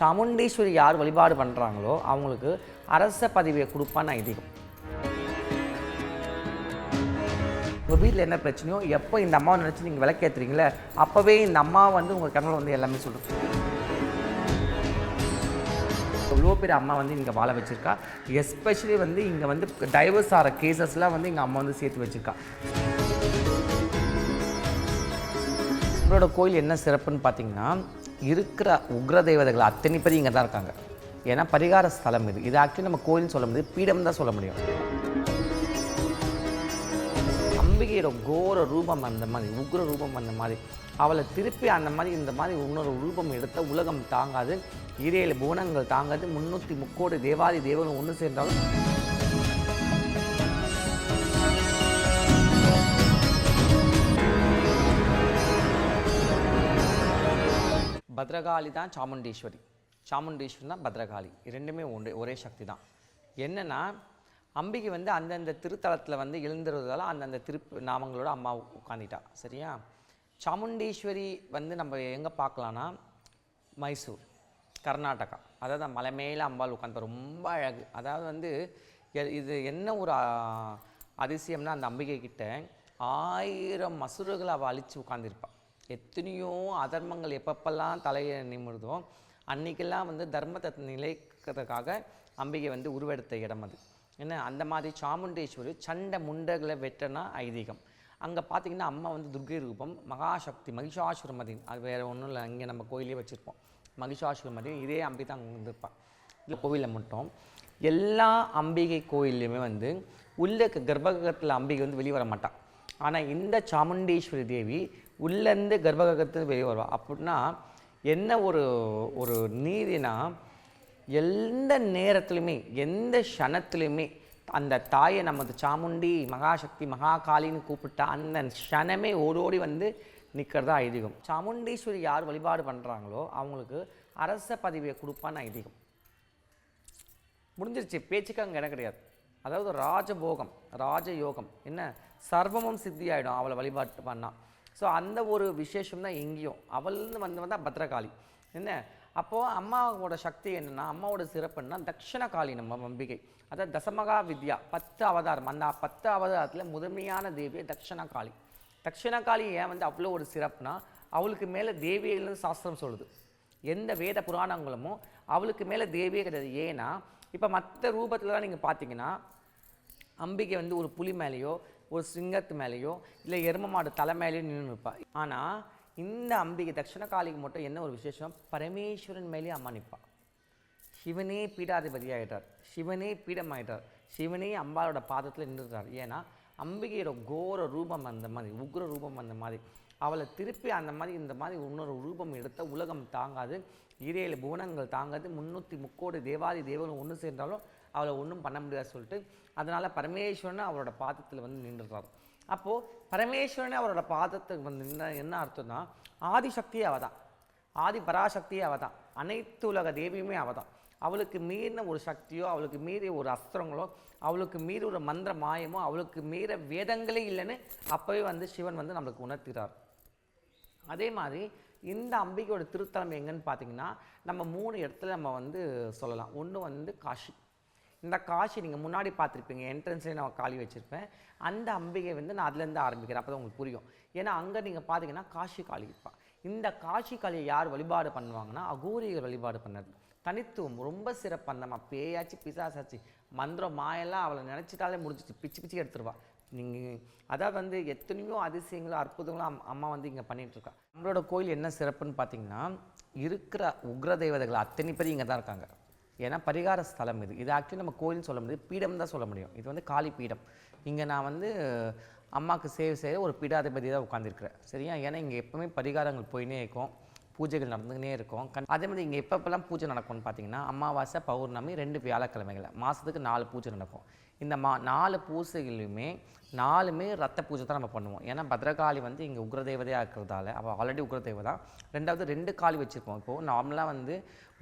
சாமுண்டீஸ்வரி யார் வழிபாடு பண்ணுறாங்களோ அவங்களுக்கு அரச பதவியை கொடுப்பான்னு ஐதீகம். உங்கள் வீட்டில் என்ன பிரச்சனையோ எப்போ இந்த அம்மாவை நினச்சி நீங்கள் விளக்கேற்றுறீங்களே அப்போவே இந்த அம்மா வந்து உங்கள் கனவுல வந்து எல்லாமே சொல்லும். இவ்வளோ பேர் அம்மா வந்து இங்கே வாழ வச்சுருக்கா? எஸ்பெஷலி வந்து இங்கே வந்து டைவர்ஸ் ஆகிற கேசஸ்லாம் வந்து எங்கள் அம்மா வந்து சேர்த்து வச்சுருக்கா. உங்களோட கோயில் என்ன சிறப்புன்னு பார்த்தீங்கன்னா இருக்கிற உக்ர தெய்வதைகள் அத்தனை பேர் இங்கே தான் இருக்காங்க. ஏன்னா பரிகார ஸ்தலம் இது. இது ஆக்சுவலி நம்ம கோயில்னு சொல்ல முடியாது. பீடம் தான் சொல்ல முடியும். அம்பிகையோட கோர ரூபம் அந்த மாதிரி உக்ர ரூபம் அந்த மாதிரி. அவளை திருப்பி அந்த மாதிரி இந்த மாதிரி இன்னொரு ரூபம் எடுத்த உலகம் தாங்காது. ஈரேழு புவனங்கள் தாங்காது. முன்னூற்றி முக்கோடி தேவாதி தேவர்கள் ஒன்று சேர்ந்தாலும் பத்ரகாளி தான் சாமுண்டீஸ்வரி. சாமுண்டீஸ்வரி தான் பத்ரகாளி. இரண்டுமே ஒன்று ஒரே சக்தி தான். என்னென்னா அம்பிகை வந்து அந்தந்த திருத்தலத்தில் வந்து எழுந்துறதால அந்தந்த திரு நாமங்களோட அம்மா உட்காந்துட்டா சரியா? சாமுண்டீஸ்வரி வந்து நம்ம எங்கே பார்க்கலான்னா மைசூர் கர்நாடகா. அதாவது மலை மேலே அம்பாள் உட்காந்து ரொம்ப அழகு. அதாவது வந்து இது என்ன ஒரு அதிசயம்னா அந்த அம்பிகை கிட்ட ஆயிரம் மசுறுகளை அவள் அழித்து உட்காந்துருப்பாள் எத்தனையோ அதர்மங்கள் எப்பப்பெல்லாம் தலையை நிமிடுதோ அன்றைக்கெல்லாம் வந்து தர்மத்தை நிலைக்கிறதுக்காக அம்பிகை வந்து உருவெடுத்த இடம் அது. என்ன? அந்த மாதிரி சாமுண்டேஸ்வரி சண்டை முண்டகளை வெட்டனா ஐதீகம். அங்கே பார்த்தீங்கன்னா அம்மா வந்து துர்கை ரூபம் மகாசக்தி மகிஷாசுரமதி அது வேறு ஒன்றும் இல்லை இங்கே நம்ம கோயிலே வச்சுருப்போம். மகிஷாசுரமதி இதே அம்பி தான் அங்கே வந்திருப்பாள் இல்லை கோவிலில் மட்டும் எல்லா அம்பிகை கோயில்லையுமே வந்து உள்ள இருக்க அம்பிகை வந்து வெளியே வர மாட்டாள் ஆனால் இந்த சாமுண்டீஸ்வரி தேவி உள்ளேருந்து கர்ப்பகிரகத்தில் வெளியே வருவாள் அப்படின்னா என்ன ஒரு ஒரு நீதினா எந்த நேரத்துலையுமே எந்த க்ஷணத்துலையுமே அந்த தாயை நமது சாமுண்டி மகாசக்தி மகாகாலின்னு கூப்பிட்டா அந்த க்ஷணமே ஓடோடி வந்து நிற்கிறதா ஐதீகம். சாமுண்டீஸ்வரி யார் வழிபாடு பண்ணுறாங்களோ அவங்களுக்கு அரச பதவியை கொடுப்பான்னு ஐதீகம். முடிஞ்சிருச்சு. பேச்சுக்கு அங்கே இடம் கிடையாது. அதாவது ராஜபோகம் ராஜயோகம். என்ன? சர்வமும் சித்தி ஆகிடும் அவளை வழிபாட்டு பண்ணா. ஸோ அந்த ஒரு விசேஷம் தான் எங்கேயும். அவள்னு வந்து வந்தால் பத்ரகாளி என்ன? அப்போது அம்மாவோட சக்தி என்னென்னா அம்மாவோட சிறப்புன்னா என்னன்னா தட்சிணகாளி நம்ம அம்பிகை அதாவது தசமகா வித்யா பத்து அவதாரம். அந்த பத்து அவதாரத்தில் முதன்மையான தேவியை தட்சிணகாளி. தட்சிணகாளி ஏன் வந்து அவ்வளோ ஒரு சிறப்புனா அவளுக்கு மேலே தேவியிலிருந்து சாஸ்திரம் சொல்லுது. எந்த வேத புராணங்களுமோ அவளுக்கு மேலே தேவியே கிடையாது. ஏன்னா இப்போ மற்ற ரூபத்துலலாம் நீங்கள் பார்த்தீங்கன்னா அம்பிகை வந்து ஒரு புலி மேலேயோ ஒரு சிங்கத்து மேலேயோ இல்லை எரும மாடு தலை மேலேயோ நின்று நிற்பாள் ஆனால் இந்த அம்பிகை தட்சிணகாளிக்கு மட்டும் என்ன ஒரு விசேஷம்? பரமேஸ்வரன் மேலேயே அம்மா நிற்பாள் சிவனே பீடாதிபதி ஆகிட்டார் சிவனே பீடம் ஆகிட்டார் சிவனே அம்பாளோட பாதத்தில் நின்றுட்டார் ஏன்னா அம்பிகையோட கோர ரூபம் அந்த மாதிரி உக்ர ரூபம் அந்த மாதிரி அவளை திருப்பி அந்த மாதிரி இந்த மாதிரி இன்னொரு ரூபம் எடுத்த உலகம் தாங்காது. ஈரேழு புவனங்கள் தாங்காது. முன்னூற்றி முக்கோடி தேவாதி தேவர்கள் ஒன்று சேர்ந்தாலும் அவளை ஒன்றும் பண்ண முடியாது சொல்லிட்டு அதனால் பரமேஸ்வரனை அவரோட பாதத்தில் வந்து நின்றுறாரு அப்போது பரமேஸ்வரனை அவரோட பாதத்துக்கு வந்து என்ன அர்த்தம்னா ஆதிசக்தி அவ தான் ஆதி பராசக்தி அவள் தான் அனைத்து உலக தேவியுமே அவதான். தான் அவளுக்கு மீறின ஒரு சக்தியோ அவளுக்கு மீறிய ஒரு அஸ்திரங்களோ அவளுக்கு மீறி ஒரு மந்திர மாயமோ அவளுக்கு மீற வேதங்களே இல்லைன்னு அப்போவே வந்து சிவன் வந்து நம்மளுக்கு உணர்த்துகிறார் அதே மாதிரி இந்த அம்பிகையோட திருத்தலம் எங்கன்னு பார்த்தீங்கன்னா நம்ம மூணு இடத்துல நம்ம வந்து சொல்லலாம். ஒன்று வந்து காஷி இந்த காஷி நீங்கள் முன்னாடி பார்த்துருப்பீங்க என்ட்ரன்ஸ்லேயே நான் காளி வச்சுருப்பேன். அந்த அம்பிகை வந்து நான் அதுலேருந்து ஆரம்பிக்கிறேன். அப்போ தான் உங்களுக்கு புரியும். ஏன்னா அங்கே நீங்கள் பார்த்தீங்கன்னா காஷி காளி இருப்பாள் இந்த காஷி காளியை யார் வழிபாடு பண்ணுவாங்கன்னா அகோரிகள் வழிபாடு பண்ணது. தனித்துவம் ரொம்ப சிறப்பாக பேயாச்சு பிசாசாச்சு. மந்திரம் மாயெல்லாம் அவளை நினச்சிட்டாலே முடிஞ்சிச்சு பிச்சு பிச்சு எடுத்துருவா. நீங்கள் அதாவது வந்து எத்தனையோ அதிசயங்களும் அற்புதங்களும் அம்- அம்மா வந்து இங்கே பண்ணிகிட்ருக்கா நம்மளோட கோயில் என்ன சிறப்புன்னு பார்த்தீங்கன்னா இருக்கிற உக்ர தெய்வதைகள் அத்தனை பேர் இங்கே தான் இருக்காங்க. ஏன்னா பரிகார ஸ்தலம் இது. இது ஆக்சுவலி நம்ம கோயில்னு சொல்ல முடியாது. பீடம் தான் சொல்ல முடியும். இது வந்து காளி பீடம். இங்கே நான் வந்து அம்மாவுக்கு சேவை செய்கிற ஒரு பீடாதிபதி தான் உட்காந்துருக்குறேன் சரியா? ஏன்னா இங்கே எப்போவுமே பரிகாரங்கள் போயினே இருக்கும். பூஜைகள் நடந்துக்கினே இருக்கும். கண் அதே மாதிரி இங்கே எப்பப்பெல்லாம் பூஜை நடக்கும்னு பார்த்தீங்கன்னா அமாவாசை பௌர்ணமி ரெண்டு வியாழக்கிழமைகள். மாதத்துக்கு நாலு பூஜை நடக்கும். இந்த மா நாலு பூசைகளுமே நாலுமே ரத்த பூஜை தான் நம்ம பண்ணுவோம். ஏன்னா பத்ரகாளி வந்து இங்கே உக்ரதேவதையாக இருக்கிறதால அவள் ஆல்ரெடி உக்ரதேவதான் ரெண்டாவது ரெண்டு காளி வச்சுருப்போம். இப்போது நார்மலாக வந்து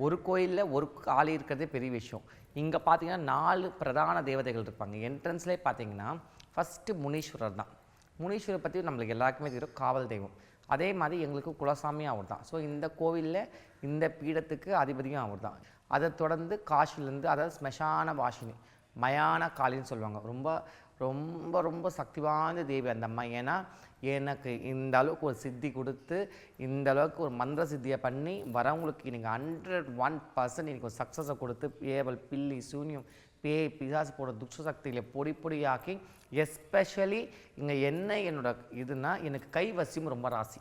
ஒரு கோயிலில் ஒரு காளி இருக்கிறதே பெரிய விஷயம். இங்கே பார்த்தீங்கன்னா நாலு பிரதான தேவதைகள் இருப்பாங்க. என்ட்ரன்ஸ்லேயே பார்த்தீங்கன்னா ஃபஸ்ட்டு முனீஸ்வரர் தான். முனீஸ்வரர் பற்றி நம்மளுக்கு எல்லாருக்குமே தெரியும் காவல் தெய்வம். அதே மாதிரி எங்களுக்கு குலசாமியும் அவர் தான். ஸோ இந்த கோவிலில் இந்த பீடத்துக்கு அதிபதியும் அவர் தான். அதை தொடர்ந்து காசிலேருந்து அதாவது ஸ்மசான வாஷினி மயான காளின்னு சொல்லுவாங்க. ரொம்ப ரொம்ப ரொம்ப சக்தி வாய்ந்த தேவி அந்த அம்மா. ஏன்னா எனக்கு இந்த அளவுக்கு ஒரு சித்தி கொடுத்து இந்த அளவுக்கு ஒரு மந்திர சித்தியை பண்ணி வரவங்களுக்கு நீங்கள் ஹண்ட்ரட் ஒன் பர்சன்ட் எனக்கு ஒரு சக்ஸஸை கொடுத்து ஏவல் பில்லி சூன்யம் பேய் பிசாசு போட துஷ்ட சக்திகளை பொடி பொடியாக்கி எஸ்பெஷலி இங்கே என்ன என்னோட இதுனா எனக்கு கைவசியம் ரொம்ப ராசி.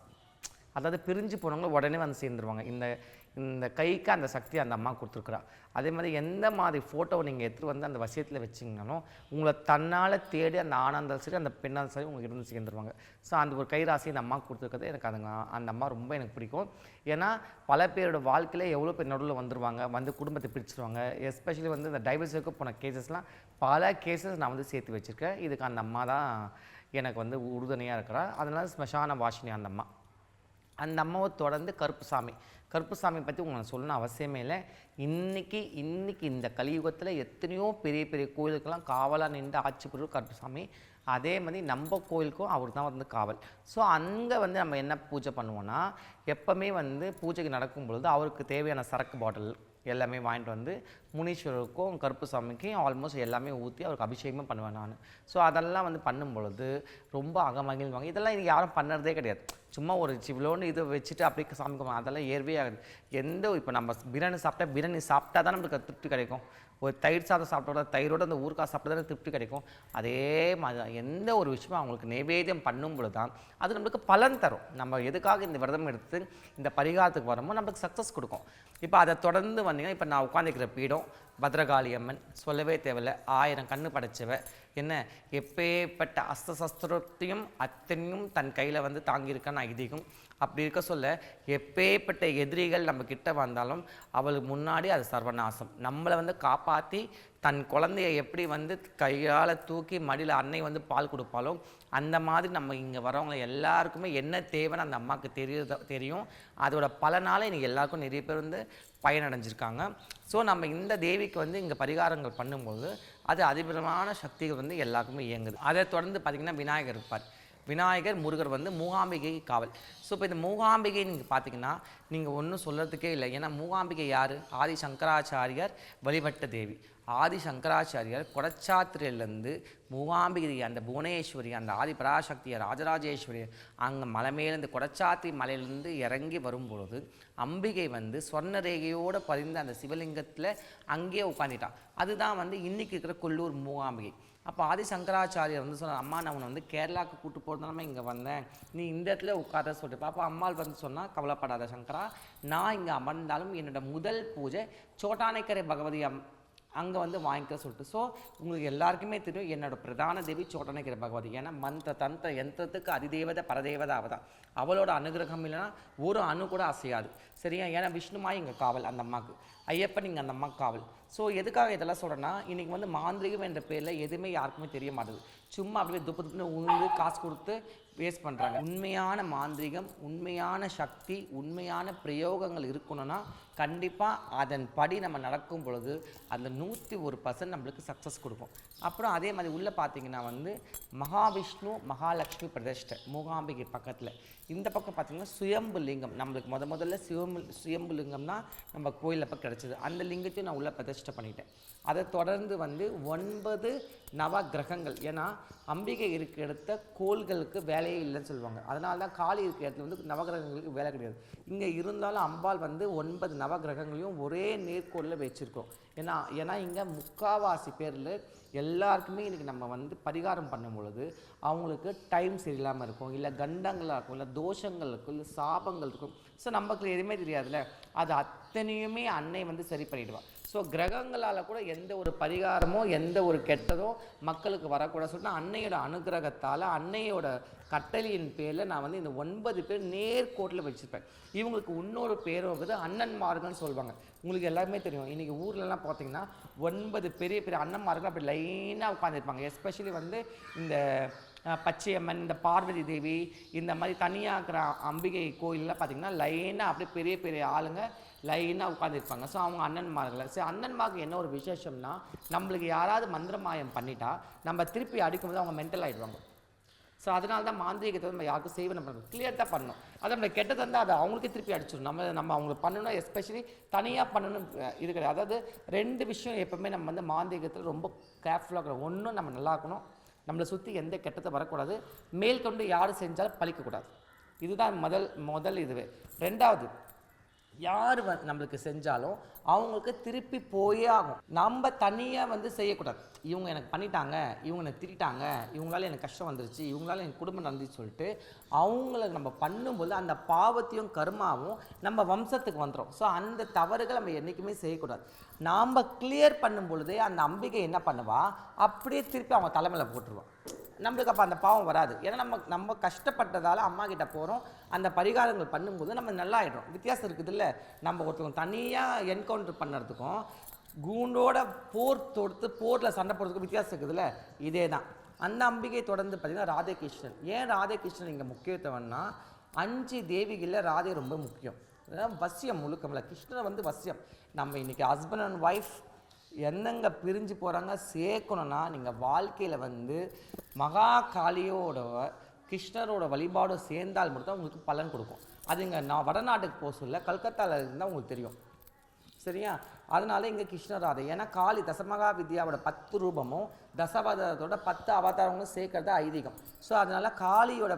அதாவது பிரிஞ்சு போனவங்க உடனே வந்து சேர்ந்துருவாங்க. இந்த இந்த கைக்கு அந்த சக்தி அந்த அம்மா கொடுத்துருக்குறா. அதே மாதிரி எந்த மாதிரி ஃபோட்டோவை நீங்கள் எடுத்துகிட்டு வந்து அந்த வசியத்தில் வச்சிங்கனாலும் உங்களை தன்னால் தேடி அந்த ஆனந்தம் சரி அந்த பெண்ணால் சரி உங்களுக்கு இருந்து சேர்ந்துருவாங்க. ஸோ அந்த ஒரு கைராசி அந்த அம்மா கொடுத்துருக்கிறது எனக்கு அதுங்க அந்த அம்மா ரொம்ப எனக்கு பிடிக்கும். ஏன்னா பல பேரோட வாழ்க்கையில் எவ்வளோ பேர் நடுவில் வந்துருவாங்க வந்து குடும்பத்தை பிரிச்சுருவாங்க. எஸ்பெஷலி வந்து இந்த டைவர்ஸுக்கு போன கேசஸ்லாம் பல கேசஸ் நான் வந்து சேர்த்து வச்சுருக்கேன். இதுக்கு அந்த அம்மா தான் எனக்கு வந்து உறுதுணையாக இருக்கிறா. அதனால் ஸ்மசான வாஷினி அந்த அம்மா. அந்த அம்மாவை தொடர்ந்து கருப்புசாமி. கருப்புசாமி பற்றி உங்களுக்கு சொல்லணும் அவசியமே இல்லை. இன்னைக்கு இன்னைக்கு இந்த கலியுகத்தில் எத்தனையோ பெரிய பெரிய கோயிலுக்கெல்லாம் காவலாக நின்று ஆட்சி புரிவு கருப்புசாமி அதே மாதிரி நம்ம கோயிலுக்கும் அவர் தான் வந்து காவல். ஸோ அங்கே வந்து நம்ம என்ன பூஜை பண்ணுவோன்னா எப்போவுமே வந்து பூஜைக்கு நடக்கும் பொழுது அவருக்கு தேவையான சரக்கு பாட்டில் எல்லாமே வாங்கிட்டு வந்து முனீஸ்வரருக்கும் கருப்புசாமிக்கும் ஆல்மோஸ்ட் எல்லாமே ஊற்றி அவருக்கு அபிஷேகமும் பண்ணுவேன் நான். ஸோ அதெல்லாம் வந்து பண்ணும் பொழுது ரொம்ப அகமகிழ்வாங்க. இதெல்லாம் இது யாரும் பண்ணுறதே கிடையாது. சும்மா ஒரு சிவ்வளோன்னு இதை வச்சுட்டு அப்படியே சாமி கும்பிடும் அதெல்லாம் ஏற்வே ஆகுது. எந்த இப்போ நம்ம பிரியாணி சாப்பிட்டா பிரியாணி சாப்பிட்டா தான் நம்மளுக்கு திருப்தி கிடைக்கும். ஒரு தயிர் சாதம் சாப்பிட்டோட தயிரோட அந்த ஊருக்காக சாப்பிட்டா தான் திருப்தி கிடைக்கும். அதே மாதிரி எந்த ஒரு விஷயமும் அவங்களுக்கு நைவேத்தியம் பண்ணும் பொழுது தான் அது நம்மளுக்கு பலன் தரும். நம்ம எதுக்காக இந்த விரதம் எடுத்து இந்த பரிகாரத்துக்கு வரமோ நம்மளுக்கு சக்ஸஸ் கொடுக்கும். இப்போ அதை தொடர்ந்து வந்தீங்கன்னா இப்போ நான் உட்காந்துக்கிற பீடம் பத்ரகாளி அம்மன் சொல்லவே தேவையில்லை. ஆயிரம் கண்ணு படைச்சவ. என்ன? எப்பேற்பட்ட அஸ்தசஸ்திரத்தையும் அத்தனையும் தன் கையில் வந்து தாங்கியிருக்கான்னு ஐதீகம். அப்படி இருக்க சொல்ல எப்பேற்பட்ட எதிரிகள் நம்ம கிட்ட வந்தாலும் அவளுக்கு முன்னாடி அது சர்வநாசம். நம்மளை வந்து காப்பாற்றி தன் குழந்தைய எப்படி வந்து கையால் தூக்கி மடியில் அன்னை வந்து பால் கொடுப்பாலும் அந்த மாதிரி நம்ம இங்கே வரவங்க எல்லாருக்குமே என்ன தேவைன்னு அந்த அம்மாவுக்கு தெரியுத தெரியும். அதோட பலனால் இன்றைக்கி எல்லாருக்கும் நிறைய பேர் வந்து பயனடைஞ்சிருக்காங்க. ஸோ நம்ம இந்த தேவிக்கு வந்து இங்கே பரிகாரங்கள் பண்ணும்போது அது அதிபரமான சக்திகள் வந்து எல்லாருக்குமே இயங்குது. அதை தொடர்ந்து பார்த்திங்கன்னா விநாயகர் இருப்பார். விநாயகர் முருகர் வந்து மூகாம்பிகை காவல். ஸோ இப்போ இந்த மூகாம்பிகை நீங்கள் பார்த்தீங்கன்னா நீங்கள் ஒன்றும் சொல்கிறதுக்கே இல்லை. ஏன்னா மூகாம்பிகை யார்? ஆதி சங்கராச்சாரியார் வழிபட்ட தேவி. ஆதி சங்கராச்சாரியார் கொடச்சாத்திரையிலேருந்து மூகாம்பிகை அந்த புவனேஸ்வரி அந்த ஆதி பராசக்தியை ராஜராஜேஸ்வரி அங்கே மலை மேலேருந்து கொடச்சாத்திரி மலையிலேருந்து இறங்கி வரும்பொழுது அம்பிகை வந்து சொர்ண ரேகையோடு பதிந்த அந்த சிவலிங்கத்தில் அங்கேயே உட்காந்துட்டான் அதுதான் வந்து இன்றைக்கி இருக்கிற கொல்லூர் மூவாம்பிகை. அப்போ ஆதி சங்கராச்சாரியர் வந்து சொன்னார் அம்மா நான் உன்னை வந்து கேரளாவுக்கு கூட்டு போகிறதுனால இங்கே வந்தேன். நீ இந்த இடத்துல உட்கார சொல்லிட்டு. அப்போ அம்மாள் வந்து சொன்னால் கவலைப்படாத சங்கரா நான் இங்கே அமர்ந்தாலும் என்னோட முதல் பூஜை சோட்டானைக்கரை பகவதி அம் அங்கே வந்து வாங்கிக்க சொல்லிட்டு. ஸோ உங்களுக்கு எல்லாருக்குமே தெரியும் என்னோட பிரதான தேவி சோட்டனைக்கிற பகவதி. ஏன்னா மந்திர தந்திர யந்திரத்துக்கு அதிதேவதை பரதேவதை அவ தான் அவளோட அனுகிரகம் இல்லைன்னா ஒரு அணு கூட அசையாது. சரியா? ஏன்னா விஷ்ணுமாய் இங்கே காவல் அந்த அம்மாவுக்கு ஐயப்பன் இங்கே அந்த அம்மா காவல். ஸோ எதுக்காக இதெல்லாம் சொல்கிறேன்னா இன்றைக்கி வந்து மாந்திரிகம் என்ற பேரில் எதுவுமே யாருக்குமே தெரிய மாட்டேது. சும்மா அப்படியே துப்பு துப்புன்னு உழுந்து காசு கொடுத்து வேஸ்ட் பண்ணுறாங்க உண்மையான மாந்திரிகம் உண்மையான சக்தி உண்மையான பிரயோகங்கள் இருக்கணும்னா கண்டிப்பாக அதன் படி நம்ம நடக்கும் பொழுது அந்த நூற்றி ஒரு பர்சன்ட் நம்மளுக்கு சக்ஸஸ் கொடுக்கும். அப்புறம் அதே மாதிரி உள்ளே பார்த்தீங்கன்னா வந்து மகாவிஷ்ணு மகாலட்சுமி பிரதிஷ்டை மூகாம்பிகை பக்கத்தில். இந்த பக்கம் பார்த்தீங்கன்னா சுயம்பு லிங்கம். நம்மளுக்கு முத முதல்ல சுயம்பு சுயம்பு லிங்கம்னா நம்ம கோயிலில் அப்போ கிடச்சிது. அந்த லிங்கத்தையும் நான் உள்ளே பிரதிஷ்டை பண்ணிட்டேன். அதை தொடர்ந்து வந்து ஒன்பது நவ கிரகங்கள். ஏன்னா அம்பிகை இருக்க இடத்த கோள்களுக்கு வேலையே இல்லைன்னு சொல்லுவாங்க. அதனால தான் காளி இருக்க இடத்துல வந்து நவகிரகங்களுக்கு வேலை கிடையாது. இங்கே இருந்தாலும் அம்பாள் வந்து ஒன்பது நவகிரகங்களையும் ஒரே நேர்கோளில் வச்சுருக்கோம். ஏன்னா ஏன்னா இங்கே முக்காவாசி பேரில் எல்லாருக்குமே இன்றைக்கி நம்ம வந்து பரிகாரம் பண்ணும் பொழுது அவங்களுக்கு டைம் சரியில்லாமல் இருக்கும் இல்லை கண்டங்களாக இருக்கும் இல்லை தோஷங்கள் இருக்கும் இல்லை சாபங்கள் இருக்கும். ஸோ நமக்கு எதுவுமே தெரியாதுல்ல? அது அத்தனையுமே அன்னை வந்து சரி பண்ணிடுவா. ஸோ கிரகங்களால் கூட எந்த ஒரு பரிகாரமோ எந்த ஒரு கெட்டதோ மக்களுக்கு வரக்கூடாது. சொல்லிட்டு அன்னையோட அனுகிரகத்தால் அன்னையோட கட்டளையின் பேரில் நான் வந்து இந்த ஒன்பது பேர் நேர்கோட்டில் வச்சுருப்பேன். இவங்களுக்கு இன்னொரு பேரும் இருக்குது அண்ணன்மார்கள்னு சொல்லுவாங்க. உங்களுக்கு எல்லாருமே தெரியும். இன்றைக்கி ஊர்லலாம் பார்த்தீங்கன்னா ஒன்பது பெரிய பெரிய அண்ணன்மார்கள் அப்படி லைனாக உட்காந்துருப்பாங்க எஸ்பெஷலி வந்து இந்த பச்சையம்மன் இந்த பார்வதி தேவி இந்த மாதிரி தனியாக இருக்கிற அம்பிகை கோயிலெலாம் பார்த்தீங்கன்னா லைனாக அப்படியே பெரிய பெரிய ஆளுங்க லைனாக உட்காந்துருப்பாங்க ஸோ அவங்க அண்ணன்மார்களை சரி அண்ணன்மார்க்கு என்ன ஒரு விசேஷம்னா நம்மளுக்கு யாராவது மந்திரமாயம் பண்ணிட்டா நம்ம திருப்பி அடிக்கும்போது அவங்க மென்டல் ஆகிடுவாங்க ஸோ அதனால தான் மாந்திரிகத்தை நம்ம யாருக்கும் சேவனை நம்ம கிளியர் தான் பண்ணணும். அதை நம்ம கெட்டது இருந்தால் அதை அவங்களுக்கே திருப்பி அடிச்சிடும் நம்ம நம்ம அவங்களுக்கு பண்ணணும் எஸ்பெஷலி தனியாக பண்ணணும் அஹ் இது கிடையாது. அதாவது ரெண்டு விஷயம் எப்பவுமே நம்ம வந்து மாந்திரிகத்தில் ரொம்ப கேர்ஃபுல்லாக இருக்கணும். ஒன்றும் நம்ம நல்லா இருக்கணும். நம்மளை சுற்றி எந்த கெட்டத்தை வரக்கூடாது. மேல் கொண்டு யார் செஞ்சாலும் பழிக்கக்கூடாது. இதுதான் முதல் முதல் இதுவே. ரெண்டாவது யார் வ நம்மளுக்கு செஞ்சாலும் அவங்களுக்கு திருப்பி போயே ஆகும். நம்ம தனியாக வந்து செய்யக்கூடாது. இவங்க எனக்கு பண்ணிட்டாங்க இவங்க எனக்கு திட்டாங்க இவங்களால எனக்கு கஷ்டம் வந்துருச்சு இவங்களால எனக்கு குடும்பம் நடந்துச்சு சொல்லிட்டு அவங்கள நம்ம பண்ணும்போது அந்த பாவத்தையும் கர்மாவும் நம்ம வம்சத்துக்கு வந்துடும் ஸோ அந்த தவறுகள் நம்ம என்றைக்குமே செய்யக்கூடாது. நாம் கிளியர் பண்ணும் பொழுதே அந்த அம்பிகை என்ன பண்ணுவா? அப்படியே திருப்பி அவங்க தலைமையில் போட்டுருவான் நம்மளுக்கு அப்போ அந்த பாவம் வராது. ஏன்னா நம்ம நம்ம கஷ்டப்பட்டதால் அம்மா கிட்ட போகிறோம் அந்த பரிகாரங்கள் பண்ணும்போது நம்ம நல்லா ஆயிடும் வித்தியாசம் இருக்குதுல்ல. நம்ம ஒருத்தவங்க தனியாக என்கவுண்டர் பண்ணுறதுக்கும் கூண்டோட போர் தொடுத்து போரில் சண்டை போடுறதுக்கும் வித்தியாசம் இருக்குதுல்ல. இதே தான் அந்த அம்பிகை தொடர்ந்து பார்த்தீங்கன்னா ராதேகிருஷ்ணன். ஏன் ராதேகிருஷ்ணன் இங்கே முக்கியத்துவம்னா அஞ்சு தேவிகளில் ராதே ரொம்ப முக்கியம். அதான் வசியம் முழுக்கமில்ல கிருஷ்ணன் வந்து வசியம். நம்ம இன்றைக்கி ஹஸ்பண்ட் அண்ட் ஒய்ஃப் என்னங்க பிரிஞ்சு போகிறாங்க சேர்க்கணும்னா நீங்கள் வாழ்க்கையில் வந்து மகா காளியோட கிருஷ்ணரோட வழிபாடு சேர்ந்தால் மட்டும்தான் உங்களுக்கு பலன் கொடுக்கும். அது இங்கே நான் வடநாட்டுக்கு போக சொல்ல கல்கத்தாவில் இருந்தால் உங்களுக்கு தெரியும். சரியா? அதனால இங்கே கிருஷ்ணராதை ஏன்னா காளி தசமகா வித்யாவோட பத்து ரூபமும் தசவதாரத்தோட பத்து அவதாரங்களும் சேர்க்கறது ஐதீகம். ஸோ அதனால காளியோட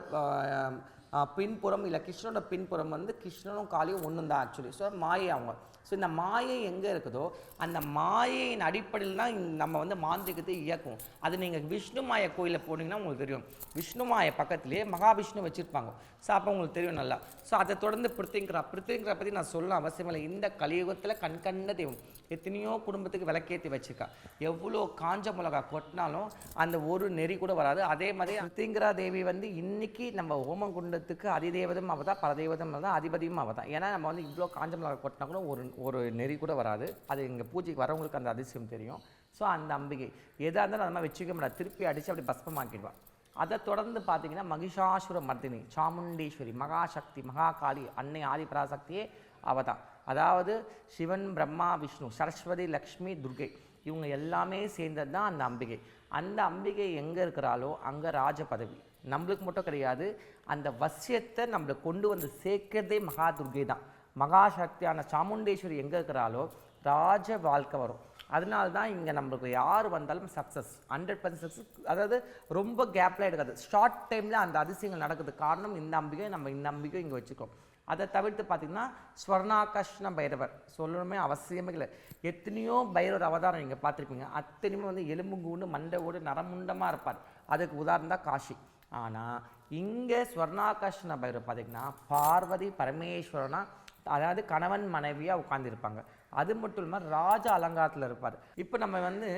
பின்புறம் இல்லை கிருஷ்ணனோட பின்புறம் வந்து கிருஷ்ணனும் காளியும் ஒன்று தான் ஆக்சுவலி ஸோ மாயை அவங்க. ஸோ இந்த மாயை எங்கே இருக்குதோ அந்த மாயையின் அடிப்படையில் தான் நம்ம வந்து மாந்திரிகத்தை இயக்கும் அது நீங்கள் விஷ்ணு மாய கோயிலில் போனீங்கன்னா உங்களுக்கு தெரியும். விஷ்ணு மாய பக்கத்துலேயே மகாவிஷ்ணு வச்சுருப்பாங்க. ஸோ அப்போ உங்களுக்கு தெரியும் நல்லா. ஸோ அதை தொடர்ந்து பிரித்திங்கிற பிரித்திங்கிறத பற்றி நான் சொல்ல அவசியம் இல்லை. இந்த கலியுகத்தில் கண்கண்ட தெய்வம். எத்தனையோ குடும்பத்துக்கு விளக்கேற்றி வச்சுருக்கா. எவ்வளோ காஞ்ச மிளகா கொட்டினாலும் அந்த ஒரு நெறி கூட வராது. அதே மாதிரி பிரித்திங்கிரா தேவி வந்து இன்றைக்கி நம்ம ஓமம் குண்டத்துக்கு அதிதேவதம் அவதான் பரதேவதம் அவதான் அதிபதியும் அவதான். ஏன்னா நம்ம வந்து இவ்வளோ காஞ்ச மிளகா கொட்டினா கூட ஒரு ஒரு நெறி கூட வராது. அது எங்கள் பூஜைக்கு வரவங்களுக்கு அந்த அதிசயம் தெரியும். ஸோ அந்த அம்பிகை. எதாக இருந்தாலும் அந்த மாதிரி வச்சுக்க முடியாது திருப்பி அடித்து அப்படி பஸ்பமாக்கிடுவான் அதை தொடர்ந்து பார்த்தீங்கன்னா மகிஷாசுர மர்தினி சாமுண்டீஸ்வரி மகாசக்தி மகாகாளி அன்னை ஆதிபராசக்தியே அவ தான். அதாவது சிவன் பிரம்மா விஷ்ணு சரஸ்வதி லக்ஷ்மி துர்கை. இவங்க எல்லாமே சேர்ந்தது தான் அந்த அம்பிகை. அந்த அம்பிகை எங்கே இருக்கிறாளோ அங்கே ராஜ பதவி. நம்மளுக்கு மட்டும் கிடையாது. அந்த வசியத்தை நம்மளுக்கு கொண்டு வந்து சேர்க்கிறதே மகா துர்கை தான். மகாசக்தியான சாமுண்டேஸ்வரி எங்கே இருக்கிறாளோ ராஜ வாழ்க்கை வரும். அதனால தான் இங்கே நம்மளுக்கு யார் வந்தாலும் சக்ஸஸ் ஹண்ட்ரட் பர்சன்ட் சக்ஸஸ் அதாவது ரொம்ப கேப்லாம் எடுக்காது. ஷார்ட் டைமில் அந்த அதிசயங்கள் நடக்குது. காரணம் இந்த நம்பிக்கை நம்ம இந்த நம்பிக்கை இங்கே வச்சுக்கோம். அதை தவிர்த்து பார்த்திங்கன்னா ஸ்வர்ணாகர்ஷ்ண பைரவர். சொல்லணுமே அவசியமே இல்லை. எத்தனையோ பைரவர் அவதாரம் நீங்கள் பார்த்துருப்பீங்க. அத்தனையுமே வந்து எலும்புகூடு மண்டை ஓடு நரமுண்டமாக இருப்பார். அதுக்கு உதாரணம் தான் காஷி ஆனால் இங்கே ஸ்வர்ணாகர்ஷ்ண பைரவர் பார்த்திங்கன்னா பார்வதி பரமேஸ்வரனாக அதாவது கணவன் மனைவியாக உட்காந்துருப்பாங்க அது மட்டும் இல்லாமல் ராஜ அலங்காரத்தில் இருப்பார். இப்போ நம்ம வந்து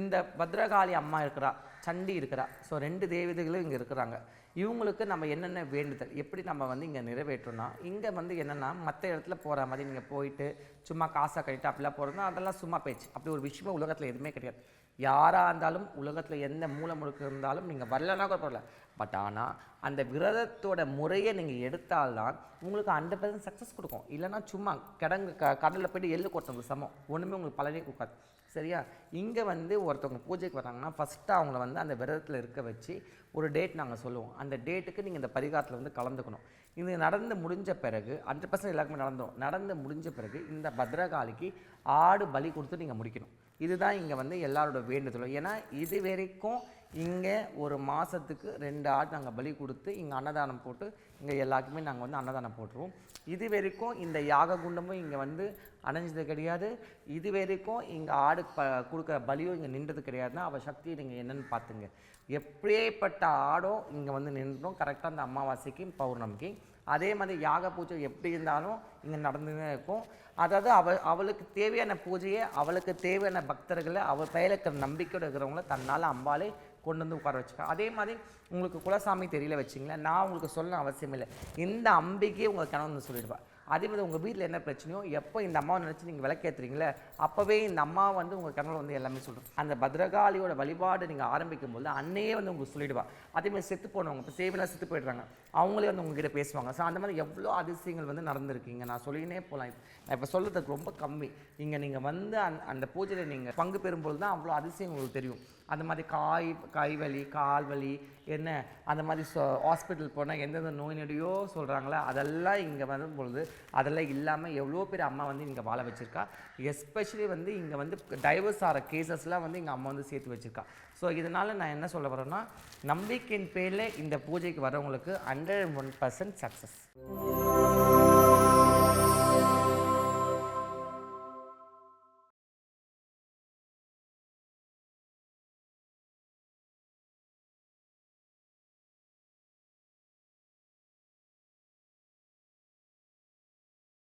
இந்த பத்ரகாளி அம்மா இருக்கிறா சண்டி இருக்கிறா ஸோ ரெண்டு தேவதைகளும் இங்கே இருக்கிறாங்க. இவங்களுக்கு நம்ம என்னென்ன வேண்டுதல் எப்படி நம்ம வந்து இங்கே நிறைவேற்றோம்னா இங்கே வந்து என்னென்னா மற்ற இடத்துல போகிற மாதிரி நீங்கள் போயிட்டு சும்மா காசை கட்டிட்டு அப்படிலாம் போகிறதுனா அதெல்லாம் சும்மா பேச்சு. அப்படி ஒரு விஷயமே உலகத்தில் எதுவுமே கிடையாது. யாராக இருந்தாலும் உலகத்தில் எந்த மூலை முழுக்க இருந்தாலும் நீங்கள் வரலன்னா கூட பரவாயில்ல. பட் ஆனால் அந்த விரதத்தோட முறையை நீங்கள் எடுத்தால்தான் உங்களுக்கு ஹண்ட்ரட் பர்சன்ட் சக்ஸஸ் கொடுக்கும். இல்லைன்னா சும்மா கிடங்கு க கடலில் போய்ட்டு எள்ளு கொட்டுறது சமம். ஒன்றுமே உங்களுக்கு பலனே கொடுக்காது. சரியா? இங்கே வந்து ஒருத்தவங்க பூஜைக்கு வராங்கன்னா ஃபஸ்ட்டு அவங்கள வந்து அந்த விரதத்தில் இருக்க வச்சு ஒரு டேட் நாங்கள் சொல்லுவோம். அந்த டேட்டுக்கு நீங்கள் இந்த பரிகாரத்தில் வந்து கலந்துக்கணும். இது நடந்து முடிஞ்ச பிறகு ஹண்ட்ரட் பர்சன்ட் எல்லாருக்குமே நடந்தோம் நடந்து முடிஞ்ச பிறகு இந்த பத்ரகாளிக்கு ஆடு பலி கொடுத்து நீங்கள் முடிக்கணும். இதுதான் இங்கே வந்து எல்லாரோட வேண்டுதலும். ஏன்னா இது வரைக்கும் இங்கே ஒரு மாதத்துக்கு ரெண்டு ஆடு நாங்கள் பலி கொடுத்து இங்கே அன்னதானம் போட்டு இங்கே எல்லாருக்குமே நாங்கள் வந்து அன்னதானம் போட்டுருவோம். இது வரைக்கும் இந்த யாக குண்டமும் இங்கே வந்து அணைஞ்சது கிடையாது. இது வரைக்கும் இங்கே ஆடு ப கொடுக்குற பலியும் இங்கே நின்றது கிடையாதுன்னா அவள் சக்தி நீங்கள் என்னென்னு பார்த்துங்க. எப்படியேப்பட்ட ஆடும் இங்கே வந்து நின்றோம். கரெக்டாக அந்த அமாவாசைக்கும் பௌர்ணமிக்கு அதே மாதிரி யாக பூஜை எப்படி இருந்தாலும் இங்கே நடந்துதான் இருக்கும். அதாவது அவ அவளுக்கு தேவையான பூஜையை அவளுக்கு தேவையான பக்தர்களை அவள் பயிலுக்கிற நம்பிக்கையோடு இருக்கிறவங்கள தன்னால் அம்பாலே கொண்டு வந்து உட்கார வச்சுக்க. அதே மாதிரி உங்களுக்கு குலசாமி தெரியல வச்சிங்களேன். நான் உங்களுக்கு சொல்ல அவசியம் இல்லை இந்த அம்பிக்கையே உங்கள் கணவன் வந்து சொல்லிடுவா. அதே மாதிரி உங்கள் வீட்டில் என்ன பிரச்சனையோ எப்போ இந்த அம்மாவை நினச்சி நீங்கள் விளக்கேற்றுறீங்களே அப்போவே இந்த அம்மா வந்து உங்கள் கணவன் வந்து எல்லாமே சொல்லும். அந்த பத்ரகாளியோட வழிபாடு நீங்கள் ஆரம்பிக்கும் போது அன்னையே வந்து உங்களுக்கு சொல்லிடுவா. அதே மாதிரி செத்து போனவங்க இப்போ சேவையெல்லாம் செத்து போயிடுறாங்க. அவங்களே வந்து உங்ககிட்ட பேசுவாங்க. ஸோ அந்த மாதிரி எவ்வளோ அதிசயங்கள் வந்து நடந்திருக்கீங்க? நான் சொல்லினே போகலாம் நான் இப்போ சொல்கிறதுக்கு ரொம்ப கம்மி. இங்கே நீங்கள் வந்து அந் அந்த பூஜையில் நீங்கள் பங்கு பெறும்போது தான் அவ்வளோ அதிசயம் உங்களுக்கு தெரியும். அந்த மாதிரி காய் கை வலி கால் வலி என்ன அந்த மாதிரி சொ ஹாஸ்பிட்டல் போனால் எந்தெந்த நோய் நொடியோ சொல்கிறாங்களோ அதெல்லாம் இங்கே வரும் பொழுது அதெல்லாம் இல்லாமல் எவ்வளோ பேர் அம்மா வந்து இங்கே வாழ வச்சுருக்கா? எஸ்பெஷலி வந்து இங்கே வந்து டைவர்ஸ் ஆகிற கேசஸ்லாம் வந்து இங்கே அம்மா வந்து சேர்த்து வச்சுருக்கா. ஸோ இதனால் நான் என்ன சொல்ல வரேன்னா நம்பிக்கையின் பேரில் இந்த பூஜைக்கு வரவங்களுக்கு ஹண்ட்ரட் ஒன் பர்சன்ட் சக்ஸஸ்